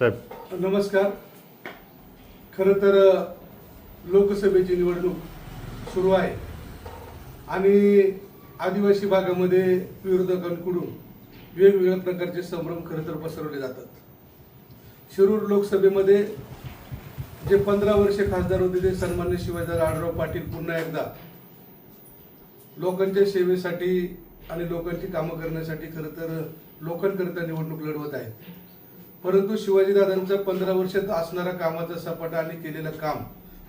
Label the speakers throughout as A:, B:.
A: साहेब.
B: नमस्कार. खरं तर लोकसभेची निवडणूक सुरू आहे. आणि आदिवासी भागामध्ये विरोधकांकडून वेगवेगळ्या प्रकारचे संभ्रम खरं तर पसरवले जातात. शिरूर लोकसभेमध्ये जे पंधरा वर्षे खासदार होते ते सन्मान्य शिवाजीराव आढराव पाटील पुन्हा एकदा लोकांच्या सेवेसाठी आणि लोकांची कामं करण्यासाठी खरं तर लोकांकरिता निवडणूक लढवत आहेत. परंतु शिवाजीदादांचा पंधरा वर्षात असणारा कामाचा सपाटा आणि केलेलं काम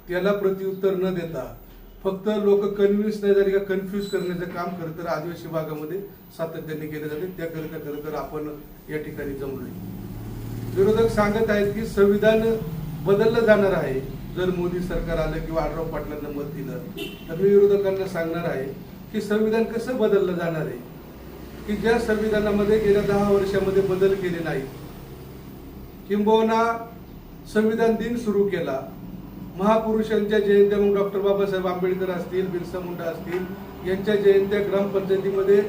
B: त्याला प्रत्युत्तर न देता फक्त लोक कन्व्हिन्स नाही झाली का कन्फ्युज करण्याचं काम खरं तर आदिवासी भागामध्ये सातत्याने केले जाते. त्याकरिता खरं तर आपण या ठिकाणी जमलोय. विरोधक सांगत आहेत की संविधान बदललं जाणार आहे. जर मोदी सरकार आलं किंवा आढराव पाटलांना मत दिलं तर मी विरोधकांना सांगणार आहे की संविधान कसं बदललं जाणार आहे? की ज्या संविधानामध्ये गेल्या दहा वर्षामध्ये बदल केले नाहीत किंबहुना संविधान दिन सुरू केला. महापुरुषांच्या जयंत्या मग डॉक्टर बाबासाहेब आंबेडकर असतील बिरसा मुंडा असतील यांच्या जयंत्या ग्रामपंचायतीमध्ये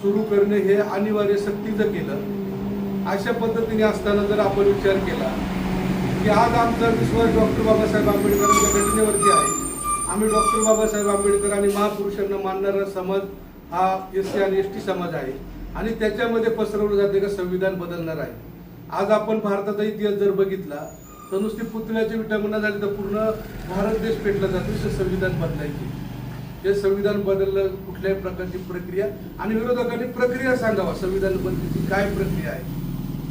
B: सुरू करणे हे अनिवार्य सक्तीचं केलं. अशा पद्धतीने असताना जर आपण विचार केला की आज आमचा विश्वास डॉक्टर बाबासाहेब आंबेडकरांच्या घटनेवरती आहे. आम्ही डॉक्टर बाबासाहेब आंबेडकर आणि महापुरुषांना मानणारा समाज हा एस सी आणि एस टी समाज आहे. आणि त्याच्यामध्ये पसरवलं जाते का संविधान बदलणार आहे. आज आपण भारताचा इतिहास जर बघितला तर नुसती पुतळ्याची विटंबना झाली तर पूर्ण भारत देश पेटला जातो. संविधान बदलायचे. हे संविधान बदललं कुठल्याही प्रकारची प्रक्रिया आणि विरोधकांनी प्रक्रिया सांगावा. संविधान बदलीची काय प्रक्रिया आहे?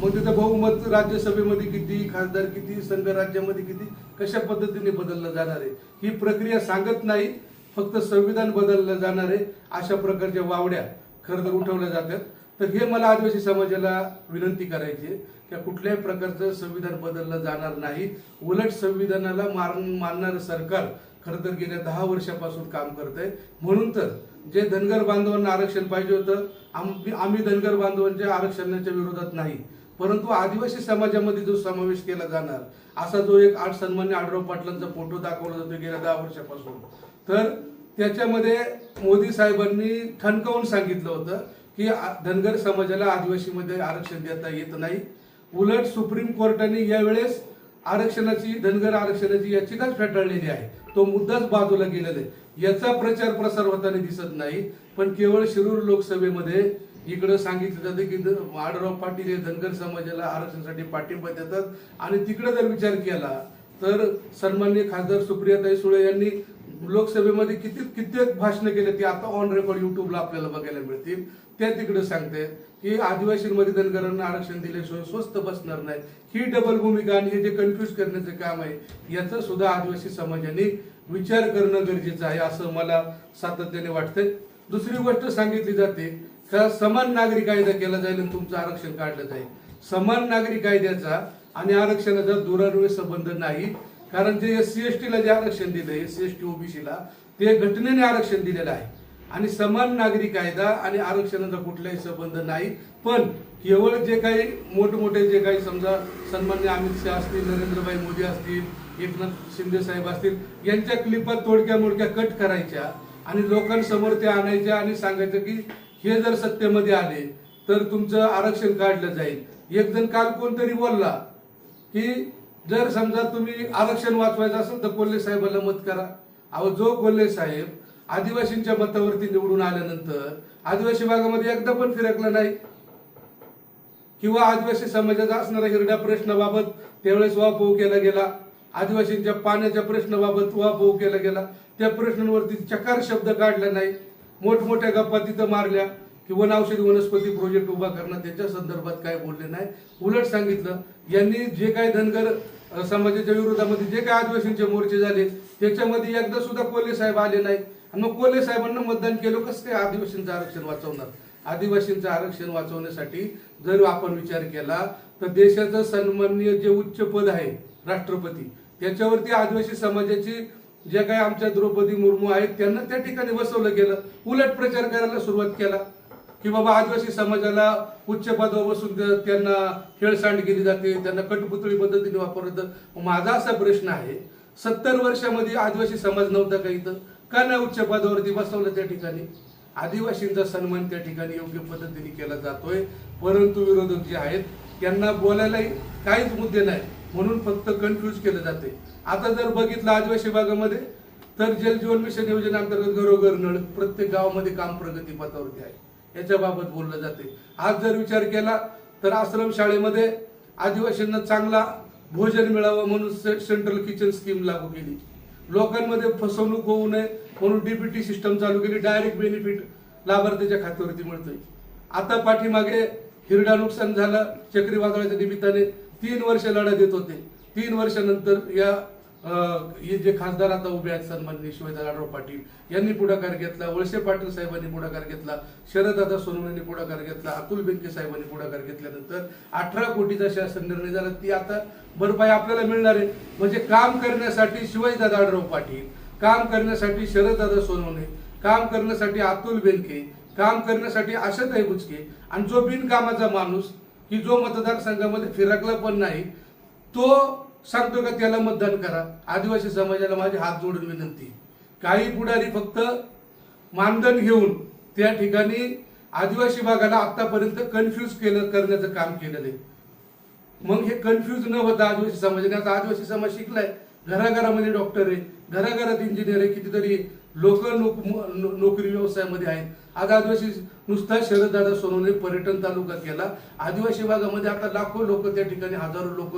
B: मग तिथं बहुमत राज्यसभेमध्ये किती खासदार किती संघ राज्यामध्ये किती कशा पद्धतीने बदललं जाणार आहे? ही प्रक्रिया सांगत नाही फक्त संविधान बदललं जाणार आहे अशा प्रकारच्या वावड्या खरं तर उठवल्या जातात. तर हे मला आदिवासी समाजाला विनंती करायची की कुठल्याही प्रकारचं संविधान बदललं जाणार नाही. उलट संविधानाला मार मानणारं सरकार खरं तर गेल्या दहा वर्षापासून काम करत आहे म्हणून तर जे धनगर बांधवांना आरक्षण पाहिजे होतं आम्ही आम्ही धनगर बांधवांच्या आरक्षणाच्या विरोधात नाही. परंतु आदिवासी समाजामध्ये जो समावेश केला जाणार असा जो एक आठ सन्मान्य आढराव पाटलांचा फोटो दाखवला जातो गेल्या दहा वर्षापासून. तर त्याच्यामध्ये मोदी साहेबांनी ठणकावून सांगितलं होतं की धनगर समाजाला आदिवासीमध्ये आरक्षण देता येत नाही. उलट सुप्रीम कोर्टाने यावेळेस आरक्षणाची धनगर आरक्षणाची याचिकाच फेटाळलेली आहे. तो मुद्दाच बाजूला गेलेला आहे. याचा प्रचार प्रसार होताना दिसत नाही पण केवळ शिरूर लोकसभेमध्ये इकडं सांगितलं जातं की ध- पाटील हे धनगर समाजाला आरक्षणासाठी पाठिंबा देतात. आणि तिकडे जर विचार केला तर सन्मान्य खासदार सुप्रियाताई सुळे यांनी लोकसभेमध्ये किती कित्येक भाषणं केले ती आता ऑन रेकॉर्ड युट्यूबला आपल्याला बघायला मिळतील. ते तिकडे सांगते की आदिवासींमध्ये धनगरांना आरक्षण दिल्याशिवाय स्वस्त बसणार नाही ही डबल भूमिका आणि हे जे कन्फ्युज करण्याचं काम आहे याचं सुद्धा आदिवासी समाजाने विचार करणं गरजेचं आहे असं मला सातत्याने वाटतंय. दुसरी गोष्ट सांगितली जाते का समान नागरी कायदा केला जाईल आणि तुमचं आरक्षण काढलं जाईल. समान नागरी कायद्याचा आणि आरक्षणाचा दुरान्वय संबंध नाही. कारण जे एस सी एस टीला जे आरक्षण दिलं एस सी एस टी ओबीसीला ते घटनेने आरक्षण दिलेलं आहे. आणि समान नागरी कायदा आणि आरक्षणाचा कुठलाही संबंध नाही. पण केवळ जे काही मोठमोठे जे काही समजा सन्मान्य अमित शहा असतील नरेंद्रभाई मोदी असतील एकनाथ शिंदे साहेब असतील यांच्या क्लिपात तोडक्या मोडक्या कट करायच्या आणि लोकांसमोर त्या आणायच्या आणि सांगायचं की हे जर सत्तेमध्ये आले तर तुमचं आरक्षण काढलं जाईल. एक जण काल कोणतरी बोलला की जर समजा तुम्ही आरक्षण वाचवायचं असेल तर कोल्हे साहेबाला मत करा. अहो जो कोल्हे साहेब आदिवासींच्या मतावरती निवडून आल्यानंतर आदिवासी भागामध्ये एकदा पण फिरकला नाही. किंवा आदिवासी समाजाचा असणारा हिरड्या प्रश्नाबाबत त्यावेळेस वापव केला गेला. आदिवासींच्या पाण्याच्या प्रश्नाबाबत वापव केला गेला. त्या प्रश्नांवरती चकार शब्द काढला नाही. मोठमोठ्या गप्पा तिथं मारल्या की वन औषधी वनस्पती प्रोजेक्ट उभा करणं त्याच्या संदर्भात काय बोलले नाही. उलट सांगितलं यांनी जे काही धनगर समाजाच्या विरोधामध्ये जे काही आदिवासींचे मोर्चे झाले त्याच्यामध्ये एकदा सुद्धा कोल्हे साहेब आले नाही आणि मग कोल्हे साहेबांना मतदान केलं कसं ते आदिवासींचं आरक्षण वाचवणार? आदिवासींचं आरक्षण वाचवण्यासाठी जर आपण विचार केला तर देशाचं सन्माननीय जे उच्च पद आहे राष्ट्रपती त्याच्यावरती आदिवासी समाजाची जे काही आमच्या द्रौपदी मुर्मू आहेत त्यांना त्या ठिकाणी बसवलं गेलं. उलट प्रचार करायला सुरुवात केला. की बाबा आदिवासी समाजाला उच्च पदावर बसून त्यांना खेळसांड केली जाते त्यांना कटपुतळी पद्धतीने वापरत माझा असा प्रश्न आहे सत्तर वर्षामध्ये आदिवासी समाज नव्हता का इथं? का नाही उच्च पदावरती बसवलं त्या ठिकाणी? आदिवासींचा सन्मान त्या ठिकाणी योग्य पद्धतीने केला जातोय. परंतु विरोधक जे आहेत त्यांना बोलायलाही काहीच मुद्दे नाही. म्हणून फक्त कन्फ्यूज केलं जाते. आता जर बघितलं आदिवासी भागामध्ये तर जल जीवन मिशन योजनेअंतर्गत घरोघर नळ प्रत्येक गावामध्ये काम प्रगती पथावरती आहे. याच्याबाबत बोललं जाते. आज जर विचार केला तर आश्रम शाळेमध्ये आदिवासींना चांगला भोजन मिळावं म्हणून से- सेंट्रल किचन स्कीम लागू केली. लोकांमध्ये फसवणूक होऊ नये म्हणून डीबीटी सिस्टम चालू केली. डायरेक्ट बेनिफिट लाभार्थीच्या खात्यावरती मिळतोय. आता पाठीमागे हिरडा नुकसान झालं. चक्रीवादळाच्या निमित्ताने तीन वर्ष लढा देत होते. तीन वर्षानंतर या हे जे खासदार आता उभे आहेत सन्माननीय शिवाजीराव आढराव पाटील यांनी पुढाकार घेतला वळसे पाटील साहेबांनी पुढाकार घेतला शरददादा सोनवणेंनी पुढाकार घेतला अतुल बेनके साहेबांनी पुढाकार घेतल्यानंतर अठरा कोटीचा शासन निर्णय झाला. ती आता भरपाई आपल्याला मिळणार आहे. म्हणजे काम करण्यासाठी शिवाजीदादा आढराव पाटील काम करण्यासाठी शरददादा सोनवणे काम करण्यासाठी अतुल बेनके काम करण्यासाठी आशाताई बुचके आणि जो बिनकामाचा माणूस की जो मतदारसंघामध्ये फिरकला पण नाही तो सांगतो का त्याला मतदान करा. आदिवासी समाजाला माझे हात जोडून विनंती. काही पुढारी फक्त मानधन घेऊन त्या ठिकाणी आदिवासी भागाला आतापर्यंत कन्फ्यूज केलं करण्याचं काम केलेलं आहे. मग हे कन्फ्यूज न होता आदिवासी समाजाने आता आदिवासी समाज शिकलाय. घराघरामध्ये डॉक्टर आहे. घराघरात इंजिनियर आहे. कितीतरी लोक नोक नोकरी व्यवसायामध्ये आहेत. आज आदिवासी नुसता शरददादा सोनवणे पर्यटन तालुका केला. आदिवासी भागामध्ये आता लाखो लोक त्या ठिकाणी हजारो लोक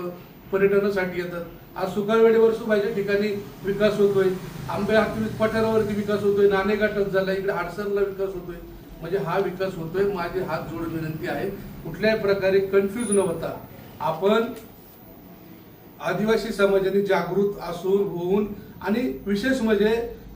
B: पर्यटनासाठी येतात. आज सुकाळवेडीवर सुबाईच्या ठिकाणी विकास होतोय. आंबे हाती पठारावरती विकास होतोय. नाणेघाटात झाला. इकडे हाडसरला विकास होतोय. म्हणजे हा विकास होतोय. माझे हात जोडून विनंती आहे. कुठल्याही प्रकारे कन्फ्यूज न होता आपण आदिवासी समाजाने जागृत असून होऊन आणि विशेष म्हणजे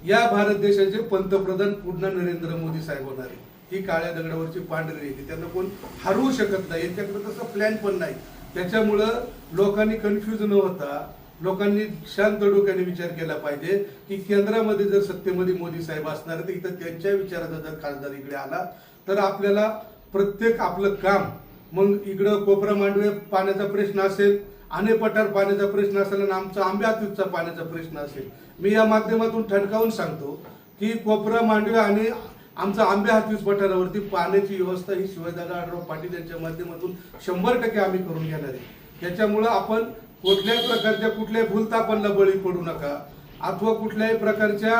B: या भारत देशाचे पंतप्रधान पुन्हा नरेंद्र मोदी साहेब होणार आहे ही काळ्या दगडावरची पांढरी आहे त्यांना कोण हरवू शकत नाही. यांच्याकडे तसा प्लॅन पण नाही. त्याच्यामुळं लोकांनी कन्फ्यूज न होता लोकांनी शांत डोक्याने विचार केला पाहिजे की केंद्रामध्ये जर सत्तेमध्ये मोदी साहेब असणार तर इथं त्यांच्या विचाराचा जर खासदार इकडे आला तर आपल्याला प्रत्येक आपलं काम मग इकडं कोपरा मांडवे पाण्याचा प्रश्न असेल आणे पठार पाण्याचा प्रश्न असेल आणि आमचा आंब्या पाण्याचा प्रश्न असेल. मी या माध्यमातून ठणकावून सांगतो की कोपरा मांडवे आणि आमचा आंबे हातवीस पठारावरती पाण्याची व्यवस्था ही शिवाजीदादा आढराव पाटील यांच्या माध्यमातून शंभर टक्के आम्ही करून घेणार आहे. त्याच्यामुळं आपण कुठल्याही प्रकारच्या कुठल्याही भूलतापांना बळी पडू नका. अथवा कुठल्याही प्रकारच्या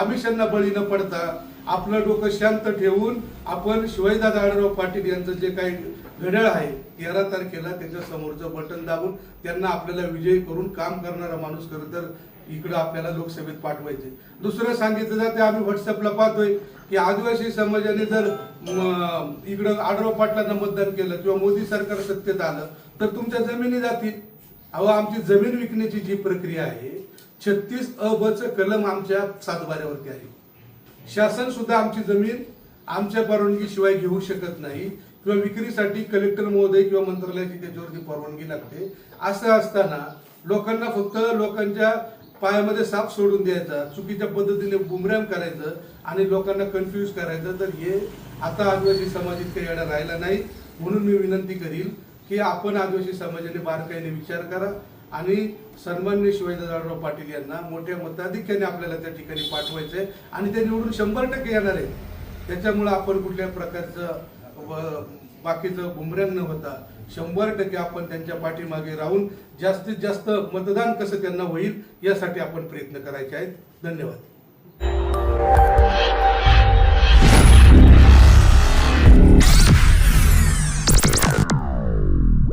B: आमिषांना बळी न पडता आपलं डोकं शांत ठेवून आपण शिवाजीदादा आढराव पाटील यांचं जे काही घड्याळ आहे तेरा तारखेला त्याच्या समोरचं बटन दाबून त्यांना आपल्याला विजयी करून काम करणारा माणूस खरं तर इकडं आपल्याला लोकसभेत पाठवायचे. दुसरं सांगितलं जाते आम्ही व्हॉट्सअपला पाहतोय की आदिवासी समाजाने जर इकडं आढळराव पाटलांना मतदान केलं किंवा मोदी सरकार सत्तेत आलं तर तुमच्या जमिनी जातील. अहो आमची जमीन विकण्याची जी प्रक्रिया आहे छत्तीस अ च कलम आमच्या सातबाऱ्यावरती आहे. शासन सुद्धा आमची जमीन आमच्या परवानगीशिवाय घेऊ शकत नाही किंवा विक्रीसाठी कलेक्टर महोदय किंवा मंत्रालयाची त्याच्यावरती परवानगी लागते. असं असताना लोकांना फक्त लोकांच्या पायामध्ये साप सोडून द्यायचा चुकीच्या पद्धतीने बुमरॅम करायचं आणि लोकांना कन्फ्यूज करायचं तर हे आता आदिवासी समाज इतका येणं राहिला नाही. म्हणून मी विनंती करील की आपण आदिवासी समाजाने बारकाईने विचार करा आणि सन्मान्य शिवाजीराव पाटील यांना मोठ्या मताधिक्याने आपल्याला त्या ठिकाणी पाठवायचं आहे आणि ते निवडून शंभर टक्के येणार आहे. त्याच्यामुळं आपण कुठल्या प्रकारचं व- बाकीचं गुमऱ्यान न होता शंभर टक्के आपण त्यांच्या पाठीमागे राहून जास्तीत जास्त मतदान कसं त्यांना होईल यासाठी आपण प्रयत्न करायचे आहेत. धन्यवाद.